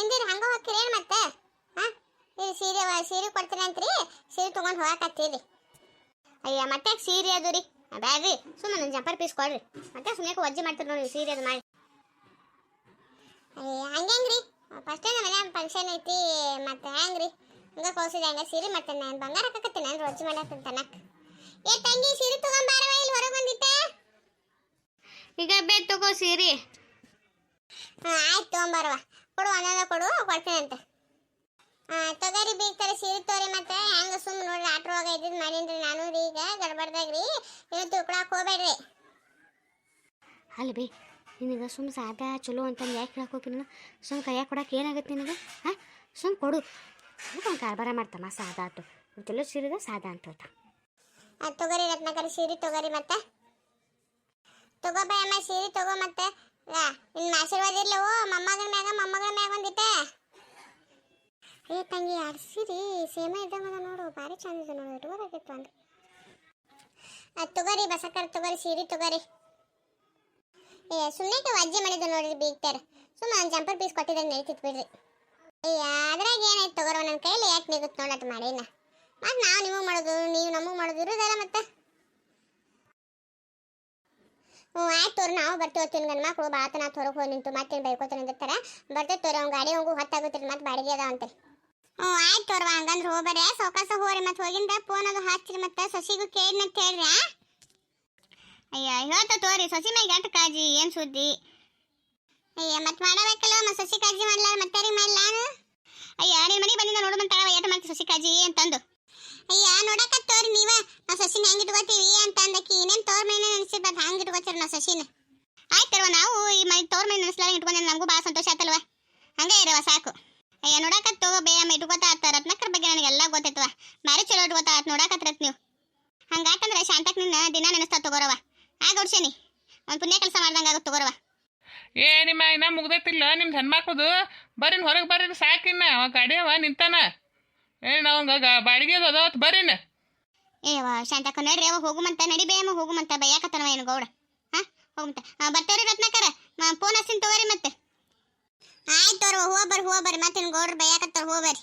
ಹಿಂದಿರು ಹಂಗ ಹೋಗ್ತೀರೇನು ಮತ್ತೆ? ಹಾಂ? ಇದು ಸೀರೆ ಸೀರೆ ಕೊಡ್ತೀನಿ ಅಂತ್ರಿ? ಸೀರೆ ತೊಗೊಂಡು ಹೋಗಾಕತ್ತೀರಿ ಅಯ್ಯ ಮತ್ತೆ ಸೀರೆ ಅದು ರೀ? ಬ್ಯಾಡ್ರಿ ಸುಮ್ಮನೆ ಜಂಪರ್ ಪೀಸ್ ಕೊಡ್ರಿ. ಮತ್ತೆ ಸುಮ್ಮನೆ ವಜ್ಜಿ ಮಾಡ್ತೀರಿ ನೋಡಿ ಸೀರೆ ಅದು ಮಾಡಿ. ಅಯ್ಯ ಹಂಗೇಂಗ್ರಿ ಫಸ್ಟ್ ನಮ್ಮ ಮನೆ ಫಂಕ್ಷನ್ ಐತಿ ಮತ್ತೆ ಹೆಂಗ್ರಿ? ಹಂಗೆ ಕೋಸಿದೆ ಹಂಗೆ ಸೀರೆ ಮತ್ತೆ ನಾನು. ಬಂಗಾರ ಹಾಕಕತ್ತೀನಿ ನಾನು ವಜ್ಜಿ ಮಾಡಕ್ಕೆ ತನಕ ಏ ತಂಗಿ ಸೀರೆ ತಗೊಂಬಾರವ ಇಲ್ಲಿ ಹೊರಗೆ ಬಂದಿತ್ತೆ ಈಗ ಬೇ ತಗೋ ಸೀರೆ. ಹಾಂ ಆಯ್ತು ತೊಗೊಂಬಾರವ ಕೊಡು ಒಂದೊಂದ ಕೊಡು ಕೊಡ್ತೀನಿ ಅಂತ ತೊಗರಿ ತಗೋರಿ ಬೀಗ್ತಾರೆ ಸೀರೆ ತೋರಿ ಮತ್ತೆ ಹೆಂಗ ಸುಮ್ ನೋಡ್ರಿ ಆಟ್ರ ಒಳಗೆ ಇದ್ದಿದ್ ಮಾಡೀನ್ರಿ ನಾನು ರೀ ಈಗ ಗಡ್ಬಡ್ದಾಗ್ರಿ ಏನು ತಿಳ್ಕೊಳಕ್ ಹೋಗ್ಬೇಡ್ರಿ. ಅಲ್ಲ ಬಿ ನಿನಗೆ ಸುಮ್ ಸಾದಾ ಚಲೋ ಅಂತಂದು ಯಾಕೆ ಹೇಳಕ್ ಹೋಗಿ ನಾನು? ಸುಮ್ಮ ಕೈಯಾಗ ಕೊಡಕ್ಕೆ ಏನಾಗುತ್ತೆ ನಿನಗೆ? ಹಾಂ? ಸುಮ್ ಕೊಡು. ಅವ್ನು ಕಾರ್ಬಾರ ಮಾಡ್ತಮ್ಮ ಸಾಧ ಆತು. ಚಲೋ ಸೀರೆದ ಸಾಧ ಅಂತ ಹೋತ ತೊಗರಿ ರತ್ನಕರಿ ಸೀರೆ ತೊಗರಿ ಮತ್ತೆ. ತಗೋಬಾಯಮ್ಮ ಸೀರೆ ತಗೋ ಮತ್ತೆ. ಯಾ, ನಿನ್ನ ಆಶೀರ್ವಾದ ಇರ್ಲವು ಮೊಮ್ಮಗನ ಮ್ಯಾಗ ಮೊಮ್ಮಗಳ ಮ್ಯಾಗ ಒಂದಿಟ್ಟೆ. ಅಯ್ಯ ತಂಗಿ ಎರಡು ಸೀರೆ ಸೇಮ ಇದ್ದಂಗ ಅದ ನೋಡು ಭಾರಿ ಚಂದ ಇದೆ ನೋಡು ಇಟ್ಕೋಬೇಕಿತ್ತು ಅಂದ್ರೆ ಅದು ತಗೋರಿ ಬಸಕರ್ ತಗೋರಿ ಸೀರೆ ತಗೋರಿ. ಏ ಸುಮ್ಮನೆ ಅಜ್ಜಿ ಮಾಡಿದ್ದು ನೋಡ್ರಿ ಬೀಗ್ತಾರ ಸುಮ್ಮನೆ ಒಂದು ಜಂಪರ್ ಪೀಸ್ ಕೊಟ್ಟಿದ್ರೆ ನಡೀತಿತ್ತು ಬಿಡ್ರಿ. ಏ ಅದ್ರಾಗ ಏನಾಯ್ತು ತಗೋರೋ ನನ್ನ ಕೈಯಲ್ಲಿ ಯಾಕೆ ನಿಗುತ್ತೆ ನೋಡತ್ ಮಾಡಿನ. ಮತ್ತೆ ನಾವು ನಿಮಗೆ ಮಾಡೋದು ನೀವು ನಮಗೆ ಮಾಡೋದು ಇರೋದಲ್ಲ ಮತ್ತೆ ಹ್ಞೂ ಆಯ್ತು ನಾವು ಬರ್ತೀವಿ ತಿನ್ ಗಂಡು ಮಕ್ಕಳು ಬಾತ ನಾ ಹೊರಗೆ ಹೋಗಿ ನಿಂತು ಮತ್ತೆ ಬೈಕೋತೀನಿ ಅಂದಿರ್ತಾರೆ. ಬರ್ತೇವೆ ತೋರಿ, ಅವ್ನು ಗಾಡಿ ಹೋಗು ಹೊತ್ತಾಗುತ್ತೆ ಮತ್ತೆ ಬಾಡಿಗೆ ಅದ ಅಂತೆ. ಹ್ಞೂ, ಆಯ್ತು ತೋರ್ವ ಹಂಗಂದ್ರೆ ಹೋಗ್ಬರ್ರಿ ಸೌಕಾಸ ಹೋಗ್ರಿ ಮತ್ತೆ ಹೋಗಿಂದ ಫೋನ್ ಅದು ಹಚ್ಚಿರಿ ಮತ್ತೆ. ಸಸಿಗೂ ಕೇಳಿನ ಅಂತ ಹೇಳ್ರಿ? ಅಯ್ಯ, ಹೇಳ್ತ ತೋರಿ, ಸಸಿ ಮ್ಯಾಗ ಎಷ್ಟು ಕಾಜಿ ಏನು ಸುದ್ದಿ? ಅಯ್ಯ, ಮತ್ತೆ ಮಾಡಬೇಕಲ್ಲ, ಮತ್ತೆ ಸಸಿ ಕಾಜಿ ಮಾಡ್ಲಾರ ಮತ್ತೆ ಮಾಡ್ಲ ನಾನು ಅಯ್ಯ ನಿನ್ನ ಮನೆ ಬಂದಿದ್ದ ನೋಡು ಮಂತಾಳ ಏಟ ಮಾಡ್ತಿ ಸಸಿ ಕಾಜಿ ಅಂತಂದು ಅಯ್ಯ ನೋಡಕ ತೋರಿ ನೀವ. ನಾವು ಸಸಿನ ಹೆಂಗ್ ಇಟ್ಕೋತೀವಿ ಅಂತ ಅಂದಕಿ ಏನೇನ್ ತೋರ್ ಮೇಲೆ ಬಟ್ ಹಂಗೆ ಇಟ್ಕೋತೀರಿ ನಾವು ಸಸಿನ. ಆಯ್ತಲ್ವ ನಾವು ಈ ಮನೆ ತೋರ್ ಮೇಲೆ ನೆನೆಸ್ಲಾರ ಇಟ್ಕೊಂಡೆ ನಮಗೂ ಭಾಳ ಸಂತೋಷ ಆತಲ್ವ? ಹಂಗೆ ಇರವ ಸಾಕು. ಅಯ್ಯ ನೋಡಕ ತಗೋ, ಬೇಯಮ್ಮ, ಇಟ್ಕೋತಾ ಆತ. ರತ್ನಕರ ಬಗ್ಗೆ ನನಗೆಲ್ಲ ಗೊತ್ತೈತವ ಮಾರಿ ಚಲೋ ಇಟ್ಕೋತಾ ಆತ್ ನೋಡಕತ್ರತ್ ನೀವು. ಹಂಗಾತಂದ್ರೆ ಶಾಂತಕ್ ನಿನ್ನ ದಿನ ನೆನೆಸ್ತಾ ತಗೋರವ ಆಗ ಹೊಡ್ಸೇನಿ. ಒಂದು ಪುಣ್ಯ ಕೆಲಸ ಮಾಡ್ದಂಗೆ ಆಗುತ್ತೆ ತಗೋರವ ಏ, ನಿಮ್ಮ ಇನ್ನ ಮುಗ್ದೈತಿಲ್ಲ ನಿಮ್ದು ಹೆಣ್ಮಕ್ಳದು. ಬರ್ರಿ ಹೊರಗೆ ಬರ್ರಿ ಸಾಕಿನ್ನ ಗಾಡಿ ಅವ ನಿಂತಾನ. ಏನು ಅವಂಗ ಗಾ- ಬಾಡಿಗೆ ಅದು ಅದಾವತ್ ಬರ್ರಿನ. ಏವ ಶಾಂತಕ್ಕ ನಡ್ರಿ ಅವ ಹೋಗುಮಂತ ನಡಿ ಬೇಯಮ್ಮ ಹೋಗುಮಂತ ಬೈಯಾಕತ್ತನವ ಏನು ಗೌಡ ಹಾ ಹೋಗುಮಂತ. ಬರ್ತೇವ್ರಿ ರತ್ನಾಕರ ಫೋನ್ ಹಚ್ತೀನಿ ತಗೋರಿ ಮತ್ತೆ. ಆಯ್ತು ಅವ್ರು ಹೋಗ್ಬರ್ ಬರ್ರಿ ಮತ್ತೆ ಗೌಡ್ರು ಬೈಯಾಕತ್ತಾರ ಹೋಗ್ಬರ್ರಿ ಬರ್ರಿ.